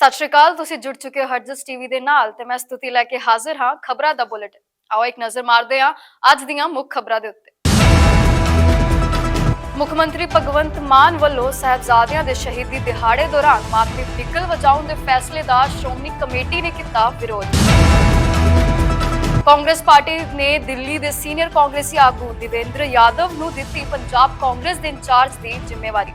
ਸਤਿ ਸ਼੍ਰੀ ਅਕਾਲ, ਤੁਸੀਂ ਜੁੜ ਚੁੱਕੇ ਹੋ ਹਰਜਸ ਟੀਵੀ ਦੇ ਨਾਲ ਤੇ ਮੈਂ ਸਤੁਤੀ ਲੈ ਕੇ ਹਾਜ਼ਰ ਹਾਂ ਖਬਰਾਂ ਦਾ ਬੁਲੇਟਿਨ ਆਓ ਇੱਕ ਨਜ਼ਰ ਮਾਰਦੇ ਹਾਂ ਅੱਜ ਦੀਆਂ ਮੁੱਖ ਖਬਰਾਂ ਦੇ ਉੱਤੇ। ਮੁੱਖ ਮੰਤਰੀ ਭਗਵੰਤ ਮਾਨ ਵੱਲੋਂ ਸਹਿਬਜ਼ਾਦਿਆਂ ਦੇ ਸ਼ਹੀਦੀ ਦਿਹਾੜੇ ਦੌਰਾਨ ਮਾਤਮੀ ਬਿਗਲ ਵਜਾਉਣ ਦੇ ਫੈਸਲੇ ਦਾ ਸ਼੍ਰੋਮਣੀ ਕਮੇਟੀ ਨੇ ਕੀਤਾ ਵਿਰੋਧ। ਕਾਂਗਰਸ ਪਾਰਟੀ ਨੇ ਦਿੱਲੀ ਦੇ ਸੀਨੀਅਰ ਕਾਂਗਰਸੀ ਆਗੂ ਦਿਵੇਂਦਰ ਯਾਦਵ ਨੂੰ ਦਿੱਤੀ ਪੰਜਾਬ ਕਾਂਗਰਸ ਦੇ ਇੰਚਾਰਜ ਦੀ ਜ਼ਿੰਮੇਵਾਰੀ।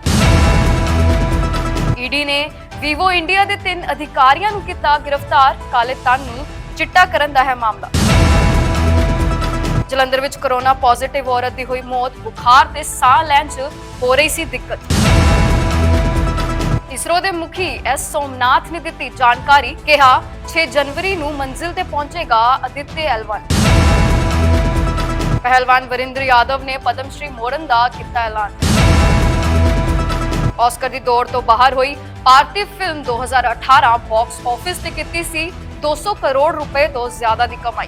ਈਡੀ ਨੇ ਵੀਵੋ ਇੰਡੀਆ ਦੇ ਤਿੰਨ ਅਧਿਕਾਰੀਆਂ ਨੂੰ ਕੀਤਾ ਗ੍ਰਿਫਤਾਰ। ਕਾਲੇ ਤਨ ਨੂੰ ਚਿੱਟਾ ਕਰਨ ਦਾ ਹੈ ਮਾਮਲਾ। ਜਲੰਧਰ ਵਿੱਚ ਕਰੋਨਾ ਪੋਜ਼ਿਟਿਵ ਔਰਤ ਦੀ ਹੋਈ ਮੌਤ। ਬੁਖਾਰ ਤੇ ਸਾਹ ਲੈਣ 'ਚ ਹੋ ਰਹੀ ਸੀ ਦਿੱਕਤ। ਇਸਰੋ ਦੇ ਮੁਖੀ ਐਸ ਸੋਮਨਾਥ ਨੇ ਦਿੱਤੀ ਜਾਣਕਾਰੀ, ਕਿਹਾ 6 ਜਨਵਰੀ ਨੂੰ ਮੰਜ਼ਿਲ ਤੇ ਪਹੁੰਚੇਗਾ ਅਦਿੱਤੇ ਐਲਵਨ। ਪਹਿਲਵਾਨ ਵਰਿੰਦਰ ਯਾਦਵ ਨੇ ਪਦਮ ਸ਼੍ਰੀ ਮੋੜਨ ਦਾ ਕੀਤਾ ਐਲਾਨ। ਆਸਕਰ ਦੀ ਦੌੜ ਤੋਂ ਬਾਹਰ ਹੋਈ। ਭਾਰਤੀ ਫਿਲਮ 2018 ਬਾਕਸ ਆਫਿਸ ਤੇ ਕੀਤੀ ਸੀ। 200 ਕਰੋੜ ਰੁਪਏ ਤੋਂ ਜ਼ਿਆਦਾ ਦੀ ਕਮਾਈ।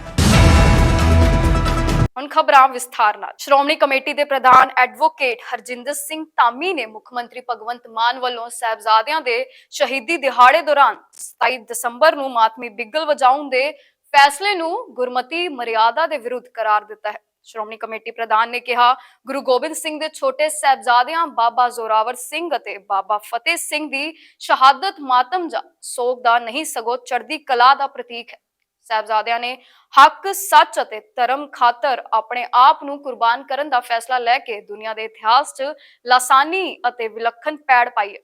ਹੁਣ ਖਬਰਾਂ ਵਿਸਥਾਰ ਨਾਲ। ਸ਼੍ਰੋਮਣੀ ਕਮੇਟੀ ਦੇ ਪ੍ਰਧਾਨ ਐਡਵੋਕੇਟ ਹਰਜਿੰਦਰ ਸਿੰਘ ਧਾਮੀ ਨੇ ਮੁੱਖ ਮੰਤਰੀ ਭਗਵੰਤ ਮਾਨ ਵੱਲੋਂ ਸਹਿਬਜ਼ਾਦਿਆਂ ਦੇ ਸ਼ਹੀਦੀ ਦਿਹਾੜੇ ਦੌਰਾਨ 27 ਦਸੰਬਰ ਨੂੰ ਮਾਤਮੀ ਬਿੱਗਲ ਵਜਾਉਣ ਦੇ ਫੈਸਲੇ ਨੂੰ ਗੁਰਮਤੀ ਮਰਿਆਦਾ ਦੇ ਵਿਰੁੱਧ ਕਰਾਰ ਦਿੱਤਾ ਹੈ। ਸ਼੍ਰੋਮਣੀ ਕਮੇਟੀ ਪ੍ਰਧਾਨ ਨੇ ਕਿਹਾ, ਗੁਰੂ ਗੋਬਿੰਦ ਸਿੰਘ ਦੇ ਛੋਟੇ ਸਹਿਬਜ਼ਾਦਿਆਂ ਬਾਬਾ ਜ਼ੋਰਾਵਰ ਸਿੰਘ ਅਤੇ ਬਾਬਾ ਫਤਿਹ ਸਿੰਘ ਦੀ ਸ਼ਹਾਦਤ ਮਾਤਮ ਜਾਂ ਸੋਗ ਦਾ ਨਹੀਂ ਸਗੋਂ ਚੜ੍ਹਦੀ ਕਲਾ ਦਾ ਪ੍ਰਤੀਕ ਹੈ। ਸਾਹਿਬਜ਼ਾਦਿਆਂ ਨੇ ਹੱਕ, ਸੱਚ ਅਤੇ ਧਰਮ ਖਾਤਰ ਆਪਣੇ ਆਪ ਨੂੰ ਕੁਰਬਾਨ ਕਰਨ ਦਾ ਫੈਸਲਾ ਲੈ ਕੇ ਦੁਨੀਆ ਦੇ ਇਤਿਹਾਸ 'ਚ ਲਾਸਾਨੀ ਅਤੇ ਵਿਲੱਖਣ ਪੈੜ ਪਾਈ ਹੈ।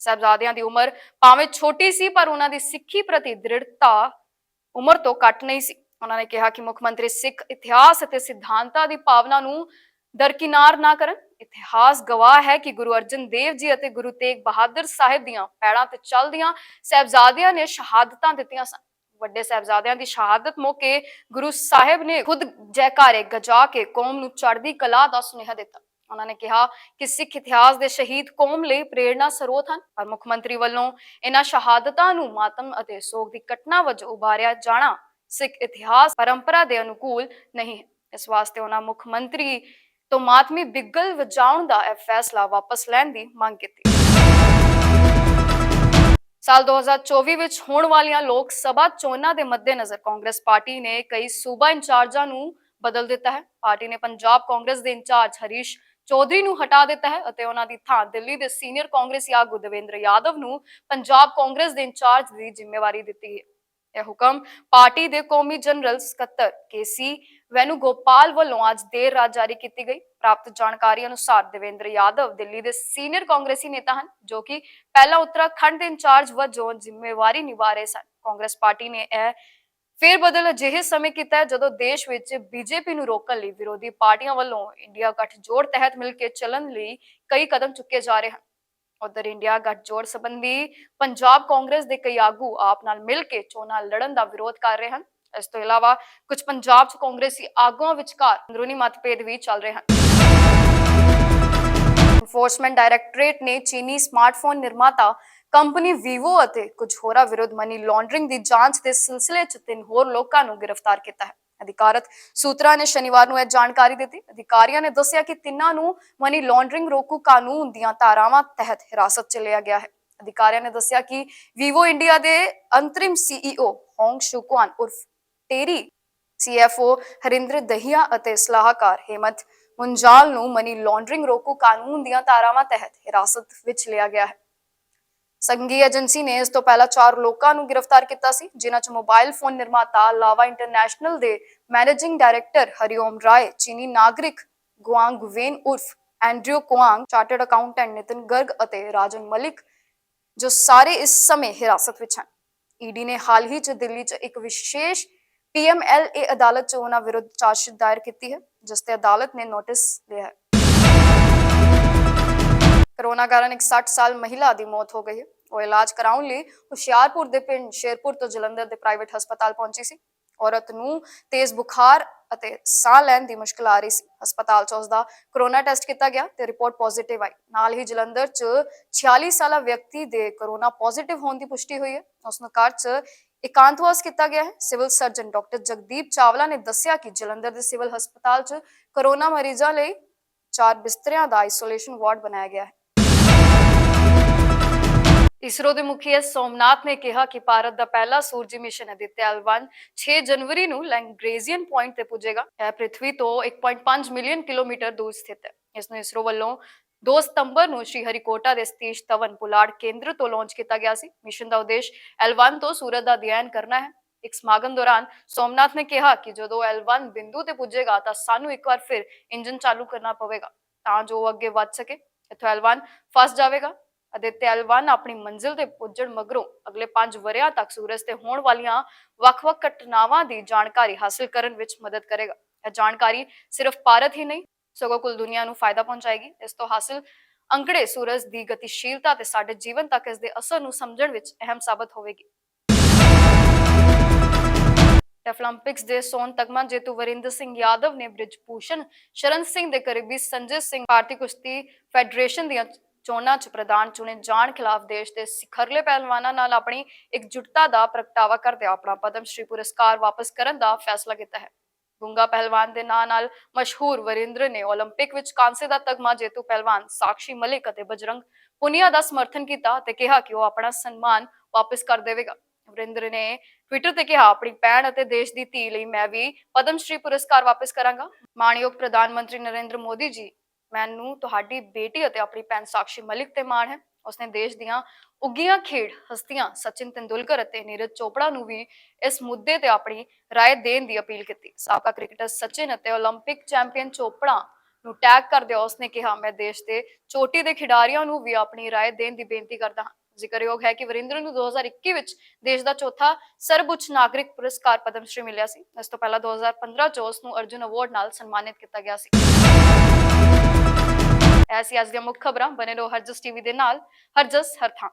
ਸਾਹਿਬਜ਼ਾਦਿਆਂ ਦੀ ਉਮਰ ਭਾਵੇਂ ਛੋਟੀ ਸੀ, ਪਰ ਉਹਨਾਂ ਦੀ ਸਿੱਖੀ ਪ੍ਰਤੀ ਦ੍ਰਿੜਤਾ ਉਮਰ ਤੋਂ ਘੱਟ ਨਹੀਂ ਸੀ। ਉਹਨਾਂ ਨੇ ਕਿਹਾ ਕਿ ਮੁੱਖ ਮੰਤਰੀ ਸਿੱਖ ਇਤਿਹਾਸ ਅਤੇ ਸਿਧਾਂਤਾਂ ਦੀ ਭਾਵਨਾ ਨੂੰ ਦਰਕਿਨਾਰ ਨਾ ਕਰਨ। ਇਤਿਹਾਸ ਗਵਾਹ ਹੈ ਕਿ ਗੁਰੂ ਅਰਜਨ ਦੇਵ ਜੀ ਅਤੇ ਗੁਰੂ ਤੇਗ ਬਹਾਦਰ ਸਾਹਿਬ ਦੀਆਂ ਪੈੜਾਂ ਤੇ ਚੱਲਦੀਆਂ ਸਾਹਿਬਜ਼ਾਦਿਆਂ ਨੇ ਸ਼ਹਾਦਤਾਂ ਦਿੱਤੀਆਂ ਸਨ। ਵੱਡੇ ਸਾਹਿਬਜ਼ਾਦਿਆਂ ਦੀ ਸ਼ਹਾਦਤ ਮੌਕੇ ਗੁਰੂ ਸਾਹਿਬ ਨੇ ਖੁਦ ਜੈਕਾਰੇ ਗਜਾ ਕੇ ਕੌਮ ਨੂੰ ਚੜ੍ਹਦੀ ਕਲਾ ਦਾ ਸੁਨੇਹਾ ਦਿੱਤਾ। ਉਹਨਾਂ ਨੇ ਕਿਹਾ ਕਿ ਸਿੱਖ ਇਤਿਹਾਸ ਦੇ ਸ਼ਹੀਦ ਕੌਮ ਲਈ ਪ੍ਰੇਰਣਾ ਸਰੋਤ ਹਨ, ਪਰ ਮੁੱਖ ਮੰਤਰੀ ਵੱਲੋਂ ਇਹਨਾਂ ਸ਼ਹਾਦਤਾਂ ਨੂੰ ਮਾਤਮ ਅਤੇ ਸੋਗ ਦੀ ਘਟਨਾ ਵਜੋਂ ਉਭਾਰਿਆ ਜਾਣਾ ਸਿੱਖ ਇਤਿਹਾਸ ਪਰੰਪਰਾ ਦੇ ਅਨੁਕੂਲ ਨਹੀਂ ਹੈ। ਇਸ ਵਾਸਤੇ ਉਹਨਾਂ ਮੁੱਖ ਮੰਤਰੀ ਤੋਂ ਮਾਤਮੀ ਬਿਗਲ ਵਜਾਉਣ ਦਾ ਇਹ ਫੈਸਲਾ ਵਾਪਸ ਲੈਣ ਦੀ ਮੰਗ ਕੀਤੀ। ਸਾਲ 2024 ਵਿੱਚ ਹੋਣ ਵਾਲੀਆਂ ਲੋਕ ਸਭਾ ਚੋਣਾਂ ਦੇ ਮੱਦੇਨਜ਼ਰ ਕਾਂਗਰਸ ਪਾਰਟੀ ਨੇ ਕਈ ਸੂਬਾ ਇੰਚਾਰਜਾਂ ਨੂੰ ਬਦਲ ਦਿੱਤਾ ਹੈ। ਪਾਰਟੀ ਨੇ ਪੰਜਾਬ ਕਾਂਗਰਸ ਦੇ ਇੰਚਾਰਜ ਹਰੀਸ਼ ਚੌਧਰੀ ਨੂੰ ਹਟਾ ਦਿੱਤਾ ਹੈ ਅਤੇ ਉਹਨਾਂ ਦੀ ਥਾਂ ਦਿੱਲੀ ਦੇ ਸੀਨੀਅਰ ਕਾਂਗਰਸੀ ਆਗੂ ਦੇਵੇਂਦਰ ਯਾਦਵ ਨੂੰ ਪੰਜਾਬ ਕਾਂਗਰਸ ਦੇ ਇੰਚਾਰਜ ਦੀ ਜ਼ਿੰਮੇਵਾਰੀ ਦਿੱਤੀ ਹੈ। ਇਹ ਹੁਕਮ ਪਾਰਟੀ ਦੇ ਕੌਮੀ ਜਨਰਲ ਸਕੱਤਰ ਕੇਸੀ ਵੈਨੂਗੋਪਾਲ ਵੱਲੋਂ ਅੱਜ ਦੇਰ ਰਾਤ ਜਾਰੀ ਕੀਤੀ ਗਈ। ਪ੍ਰਾਪਤ ਜਾਣਕਾਰੀ ਅਨੁਸਾਰ ਦੇਵੇਂਦਰ ਯਾਦਵ ਦਿੱਲੀ ਦੇ ਸੀਨੀਅਰ ਕਾਂਗਰਸੀ ਨੇਤਾ ਹਨ, ਜੋ ਕਿ ਪਹਿਲਾਂ ਉੱਤਰਾਖੰਡ ਦੇ ਇੰਚਾਰਜ ਵਜੋਂ ਜ਼ਿੰਮੇਵਾਰੀ ਨਿਭਾ ਰਹੇ ਸਨ। ਕਾਂਗਰਸ ਪਾਰਟੀ ਨੇ ਇਹ ਫੇਰ ਬਦਲ ਅਜਿਹੇ ਸਮੇਂ ਕੀਤਾ ਜਦੋਂ ਦੇਸ਼ ਵਿੱਚ ਬੀਜੇਪੀ ਨੂੰ ਰੋਕਣ ਲਈ ਵਿਰੋਧੀ ਪਾਰਟੀਆਂ ਵੱਲੋਂ ਇੰਡੀਆ ਗੱਠਜੋੜ ਤਹਿਤ ਮਿਲ ਕੇ ਚੱਲਣ ਲਈ ਕਈ ਕਦਮ ਚੁੱਕੇ ਜਾ ਰਹੇ ਹਨ। ਉਧਰ ਇੰਡੀਆ ਗੱਠਜੋੜ ਸੰਬੰਧੀ ਪੰਜਾਬ ਕਾਂਗਰਸ ਦੇ ਕਈ ਆਗੂ ਆਪ ਨਾਲ ਮਿਲ ਕੇ ਚੋਣਾਂ ਲੜਨ ਦਾ ਵਿਰੋਧ ਕਰ ਰਹੇ ਹਨ। ਇਸ ਤੋਂ ਇਲਾਵਾ ਕੁਝ ਪੰਜਾਬ 'ਚ ਕਾਂਗਰਸੀ ਆਗੂਆਂ ਵਿਚਕਾਰ ਅੰਦਰੂਨੀ ਮਤਭੇਦ ਵੀ ਚੱਲ ਰਹੇ ਹਨ। ਐਨਫੋਰਸਮੈਂਟ ਡਾਇਰੈਕਟੋਰੇਟ ਨੇ ਚੀਨੀ ਸਮਾਰਟਫੋਨ ਨਿਰਮਾਤਾ ਕੰਪਨੀ ਵੀਵੋ ਅਤੇ ਕੁਝ ਹੋਰਾਂ ਵਿਰੁੱਧ ਮਨੀ ਲਾਂਡਰਿੰਗ ਦੀ ਜਾਂਚ ਦੇ ਸਿਲਸਿਲੇ 'ਚ ਤਿੰਨ ਹੋਰ ਲੋਕਾਂ ਨੂੰ ਗ੍ਰਿਫਤਾਰ ਕੀਤਾ ਹੈ। ਅਧਿਕਾਰਤ ਸੂਤਰਾਂ ਨੇ ਸ਼ਨੀਵਾਰ ਨੂੰ ਇਹ ਜਾਣਕਾਰੀ ਦਿੱਤੀ। ਅਧਿਕਾਰੀਆਂ ਨੇ ਦੱਸਿਆ ਕਿ ਤਿੰਨਾਂ ਨੂੰ ਮਨੀ ਲਾਂਡਰਿੰਗ ਰੋਕੂ ਕਾਨੂੰਨ ਦੀਆਂ ਧਾਰਾਵਾਂ ਤਹਿਤ ਹਿਰਾਸਤ 'ਚ ਲਿਆ ਗਿਆ ਹੈ। ਅਧਿਕਾਰੀਆਂ ਨੇ ਦੱਸਿਆ ਕਿ ਵੀਵੋ ਇੰਡੀਆ ਦੇ ਅੰਤਰਿਮ ਸੀਈਓ ਹੋਂਗ ਸ਼ੁਕਵਾਨ ਉਰਫ ਟੇਰੀ ਸੀਐਫਓ ਹਰਿੰਦਰ ਦਹੀਆ ਅਤੇ ਸਲਾਹਕਾਰ ਹੇਮਤ ਮੁੰਜਾਲ ਨੂੰ ਮਨੀ ਲਾਂਡਰਿੰਗ ਰੋਕੂ ਕਾਨੂੰਨ ਦੀਆਂ ਧਾਰਾਵਾਂ ਤਹਿਤ ਹਿਰਾਸਤ ਵਿੱਚ ਲਿਆ ਗਿਆ ਹੈ। ਸੰਘੀ ਏਜੰਸੀ ਨੇ ਇਸ ਤੋਂ ਪਹਿਲਾਂ ਚਾਰ ਲੋਕਾਂ ਨੂੰ ਗ੍ਰਿਫਤਾਰ ਕੀਤਾ ਸੀ, ਜਿਨ੍ਹਾਂ 'ਚ ਮੋਬਾਈਲ ਫੋਨ ਨਿਰਮਾਤਾ ਲਾਵਾ ਇੰਟਰਨੈਸ਼ਨਲ ਦੇ ਮੈਨੇਜਿੰਗ ਡਾਇਰੈਕਟਰ ਹਰੀਓਮ ਰਾਏ, ਚੀਨੀ ਨਾਗਰਿਕ ਗੁਆਂਗ ਵੇਨ ਉਰਫ Andrew Kuang, chartered accountant Nitin Garg ਅਤੇ ਰਾਜਨ ਮਲਿਕ, ਜੋ ਸਾਰੇ ਇਸ ਸਮੇਂ ਹਿਰਾਸਤ ਵਿੱਚ ਹਨ। ਈਡੀ ਨੇ ਹਾਲ ਹੀ 'ਚ ਦਿੱਲੀ 'ਚ ਇੱਕ ਵਿਸ਼ੇਸ਼ ਪੀਐਮਐਲਏ ਅਦਾਲਤ 'ਚ ਉਹਨਾਂ ਵਿਰੁੱਧ ਚਾਰਜਸ਼ੀਟ ਦਾਇਰ ਕੀਤੀ ਹੈ, ਜਿਸ ਤੇ ਅਦਾਲਤ ਨੇ ਨੋਟਿਸ ਲਿਆ ਹੈ। ਕਰੋਨਾ ਕਾਰਨ ਇੱਕ 60 ਸਾਲ ਮਹਿਲਾ ਦੀ ਮੌਤ ਹੋ ਗਈ। ਹੈ ਉਹ ਇਲਾਜ ਕਰਾਉਣ ਲਈ ਹੁਸ਼ਿਆਰਪੁਰ ਦੇ ਪਿੰਡ ਸ਼ੇਰਪੁਰ ਤੋਂ ਜਲੰਧਰ ਦੇ ਪ੍ਰਾਈਵੇਟ ਹਸਪਤਾਲ ਪਹੁੰਚੀ ਸੀ। ਔਰਤ ਨੂੰ ਤੇਜ਼ ਬੁਖਾਰ ਅਤੇ ਸਾਹ ਲੈਣ ਦੀ ਮੁਸ਼ਕਲ ਆ ਰਹੀ ਸੀ। ਹਸਪਤਾਲ 'ਚ ਉਸ ਦਾ ਕਰੋਨਾ ਟੈਸਟ ਕੀਤਾ ਗਿਆ ਤੇ ਰਿਪੋਰਟ ਪੋਜ਼ਿਟਿਵ ਆਈ। ਨਾਲ ਹੀ ਜਲੰਧਰ 'ਚ 46 ਸਾਲਾ ਵਿਅਕਤੀ ਦੇ ਕਰੋਨਾ ਪੋਜ਼ਿਟਿਵ ਹੋਣ ਦੀ ਪੁਸ਼ਟੀ ਹੋਈ ਹੈ। ਉਸ ਨੂੰ ਘਰ 'ਚ ਇਕਾਂਤਵਾਸ ਕੀਤਾ ਗਿਆ ਹੈ। Civil surgeon doctor Jagdeep Chawla ਨੇ ਦੱਸਿਆ ਕਿ ਜਲੰਧਰ ਦੇ ਸਿਵਲ ਹਸਪਤਾਲ 'ਚ ਕਰੋਨਾ ਮਰੀਜ਼ਾਂ ਲਈ ਚਾਰ ਬਿਸਤਰਿਆਂ ਦਾ ਆਈਸੋਲੇਸ਼ਨ ਵਾਰਡ ਬਣਾਇਆ ਗਿਆ ਹੈ। ਇਸਰੋ ਦੇ ਮੁਖੀ ਐਸ ਸੋਮਨਾਥ ਨੇ ਕਿਹਾ ਕਿ ਭਾਰਤ ਦਾ ਪਹਿਲਾ ਸੂਰਜੀ ਮਿਸ਼ਨ ਅਦਿੱਤਿਆ L1 6 ਜਨਵਰੀ ਨੂੰ ਲੈਂਗਰੇਜ਼ੀਅਨ ਪੁਆਇੰਟ ਤੇ ਪੁੱਜੇਗਾ। ਇਹ ਪ੍ਰਿਥਵੀ ਤੋਂ 1.5 ਮਿਲੀਅਨ ਕਿਲੋਮੀਟਰ ਦੂਰ ਸਥਿਤ ਹੈ। ਇਸ ਨੂੰ ਇਸਰੋ ਵੱਲੋਂ 2 ਸਤੰਬਰ ਨੂੰ ਸ਼੍ਰੀ ਹਰੀਕੋਟਾ ਦੇ ਸਤੀਸ਼ ਧਵਨ ਪੁਲਾੜ ਕੇਂਦਰ ਤੋਂ ਲਾਂਚ ਕੀਤਾ ਗਿਆ ਸੀ। ਮਿਸ਼ਨ ਦਾ ਉਦੇਸ਼ L1 ਤੋਂ ਸੂਰਜ ਦਾ ਅਧਿਐਨ ਕਰਨਾ ਹੈ। ਇੱਕ ਸਮਾਗਮ ਦੌਰਾਨ ਸੋਮਨਾਥ ਨੇ ਕਿਹਾ ਕਿ ਜਦੋਂ L1 ਬਿੰਦੂ ਤੇ ਪੁੱਜੇਗਾ ਤਾਂ ਸਾਨੂੰ ਇੱਕ ਵਾਰ ਫਿਰ ਇੰਜਨ ਚਾਲੂ ਕਰਨਾ ਪਵੇਗਾ, ਤਾਂ ਜੋ ਅੱਗੇ ਵੱਧ ਸਕੇ। ਇੱਥੋਂ L1 ਫਸ ਜਾਵੇਗਾ। ਅਦਿੱਤਿਆ L1 ਆਪਣੀ ਮੰਜ਼ਿਲ ਤੇ ਪੁੱਜਣ ਮਗਰੋਂ ਅਗਲੇ 5 ਵਰ੍ਹਿਆਂ ਤੱਕ ਸੂਰਜ ਤੇ ਹੋਣ ਵਾਲੀਆਂ ਵੱਖ-ਵੱਖ ਘਟਨਾਵਾਂ ਦੀ ਜਾਣਕਾਰੀ ਹਾਸਲ ਕਰਨ ਵਿੱਚ ਮਦਦ ਕਰੇਗਾ। ਇਹ ਜਾਣਕਾਰੀ ਸਿਰਫ ਭਾਰਤ ਹੀ ਨਹੀਂ, ਸਗੋਂ ਕੁੱਲ ਦੁਨੀਆ ਨੂੰ ਫਾਇਦਾ ਪਹੁੰਚਾਏਗੀ। ਇਸ ਤੋਂ ਹਾਸਲ ਅੰਕੜੇ ਸੂਰਜ ਦੀ ਗਤੀਸ਼ੀਲਤਾ ਤੇ ਸਾਡੇ ਜੀਵਨ ਤੱਕ ਇਸ ਦੇ ਅਸਰ ਨੂੰ ਸਮਝਣ ਵਿੱਚ ਅਹਿਮ ਸਾਬਤ ਹੋਵੇਗੀ। ਡੈਫਲਿੰਪਿਕਸ ਦੇ ਸੋਨ ਤਗਮਾ ਜੇਤੂ ਵਰਿੰਦਰ ਸਿੰਘ ਯਾਦਵ ਨੇ ਬ੍ਰਿਜਭੂਸ਼ਣ ਸ਼ਰਨ ਸਿੰਘ ਦੇ ਕਰੀਬੀ ਸੰਜੇ ਸਿੰਘ ਭਾਰਤੀ ਕੁਸ਼ਤੀ ਫੈਡਰੇਸ਼ਨ ਦੀਆਂ ਚੋਣਾਂ 'ਚ ਪ੍ਰਧਾਨ ਚੁਣੇ ਜਾਣ ਖਿਲਾਫ ਦੇਸ਼ ਦੇ ਸਿਖਰਲੇ ਪਹਿਲਵਾਨਾਂ ਨਾਲ ਆਪਣੀ ਇਕਜੁੱਟਤਾ ਦਾ ਪ੍ਰਗਟਾਵਾ ਕਰਦੇ ਆਪਣਾ ਪਦਮ ਸ਼੍ਰੀ ਪੁਰਸਕਾਰ ਵਾਪਸ ਕਰਨ ਦਾ ਫੈਸਲਾ ਕੀਤਾ ਹੈ ਗੁੰਗਾ ਪਹਿਲਵਾਨ ਦੇ ਨਾਂ ਨਾਲ ਮਸ਼ਹੂਰ ਵਰਿੰਦਰ ਨੇ 올림픽 ਵਿੱਚ ਕਾਂਸੇ ਦਾ ਤਗਮਾ ਜੇਤੂ ਪਹਿਲਵਾਨ ਸਾਕਸ਼ੀ ਮਲਿਕ ਅਤੇ ਬਜਰੰਗ ਪੁਨੀਆ ਦਾ ਸਮਰਥਨ ਕੀਤਾ ਤੇ ਕਿਹਾ ਕਿ ਉਹ ਆਪਣਾ ਸਨਮਾਨ ਵਾਪਸ ਕਰ ਦੇਵੇਗਾ ਵਰਿੰਦਰ ਨੇ ਟਵਿੱਟਰ ਤੇ ਕਿਹਾ ਆਪਣੀ ਭੈਣ ਅਤੇ ਦੇਸ਼ ਦੀ ਧੀ ਲਈ ਮੈਂ ਵੀ ਪਦਮ ਸ਼੍ਰੀ ਪੁਰਸਕਾਰ ਵਾਪਸ ਕਰਾਂਗਾ ਮਾਣਯੋਗ ਪ੍ਰਧਾਨ ਮੰਤਰੀ ਨਰਿੰਦਰ ਮੋਦੀ ਜੀ ਮੈਨੂੰ ਤੁਹਾਡੀ ਬੇਟੀ ਅਤੇ ਆਪਣੀ ਭੈਣ ਸਾਕਸ਼ੀ ਮਲਿਕ ਤੇ ਮਾਣ ਹੈ ਉਸਨੇ ਦੇਸ਼ ਦੀਆਂ ਉੱਗੀਆਂ ਖੇਡ ਹਸਤੀਆਂ ਸਚਿਨ ਤੰਦੁਲਕਰ ਅਤੇ ਨੀਰਜ ਚੋਪੜਾ ਨੂੰ ਵੀ ਇਸ ਮੁੱਦੇ ਤੇ ਆਪਣੀ رائے ਦੇਣ ਦੀ ਅਪੀਲ ਕੀਤੀ ਸਾਬਕਾ ਕ੍ਰਿਕਟਰ ਸਚਿਨ ਅਤੇ 올림픽 ਚੈਂਪੀਅਨ ਚੋਪੜਾ ਨੂੰ ਟੈਗ ਕਰਦੇ ਉਸਨੇ ਕਿਹਾ ਮੈਂ ਦੇਸ਼ ਦੇ ਚੋਟੀ ਦੇ ਖਿਡਾਰੀਆਂ ਨੂੰ ਵੀ ਆਪਣੀ رائے ਦੇਣ ਦੀ ਬੇਨਤੀ ਕਰਦਾ ਹਾਂ ਜ਼ਿਕਰਯੋਗ ਹੈ ਕਿ ਵਰਿੰਦਰ ਨੂੰ 2021 ਵਿੱਚ ਦੇਸ਼ ਦਾ ਚੌਥਾ ਸਰਵਉੱਚ ਨਾਗਰਿਕ ਪੁਰਸਕਾਰ ਪਦਮ ਸ਼੍ਰੀ ਮਿਲਿਆ ਸੀ ਇਸ ਤੋਂ ਪਹਿਲਾਂ 2015 ਚ ਉਸ ਨੂੰ ਅਰਜੁਨ ਅਵਾਰਡ ਨਾਲ ਸਨਮਾਨਿਤ ਕੀਤਾ ਗਿਆ ਸੀ ਐਸੀ ਅੱਜ ਦੀਆਂ ਮੁੱਖ ਖਬਰਾਂ ਬਨੇ ਰਹੋ ਹਰਜਸ ਟੀਵੀ ਦੇ ਨਾਲ ਹਰਜਸ ਹਰ ਥਾਂ।